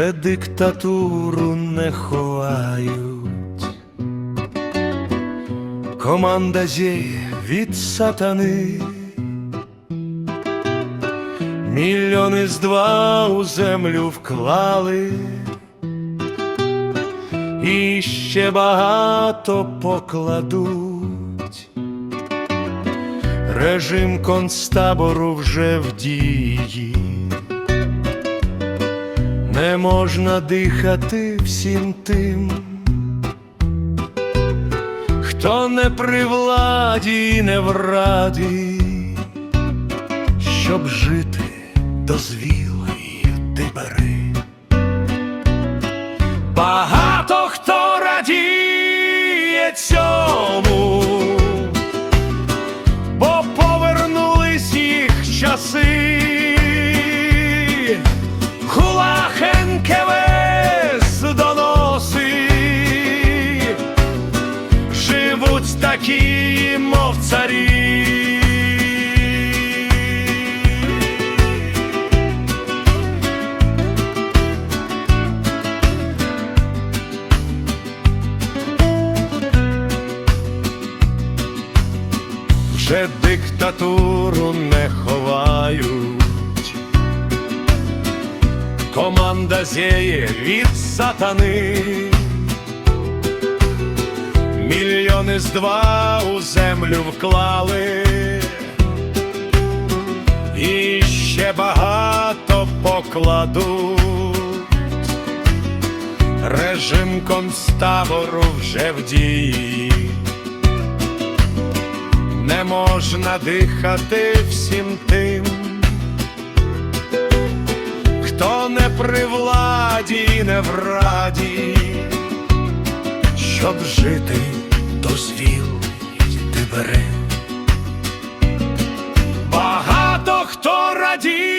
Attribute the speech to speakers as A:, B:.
A: вже диктатуру не ховають. Команда зіє від сатани, мільйони з два у землю вклали, і ще багато покладуть. Режим концтабору вже в дії. Не можна дихати всім тим, хто не при владі і не в раді, щоб жити дозвілий такі, мов царі. Вже диктатуру не ховають. Команда зіє від сатани, мільйони з два у землю вклали, і ще багато покладуть. Режим концтабору вже в дії. Не можна дихати всім тим, хто не при владі не в раді, щоб жити, дозвіл ти бери. Багато хто радіє.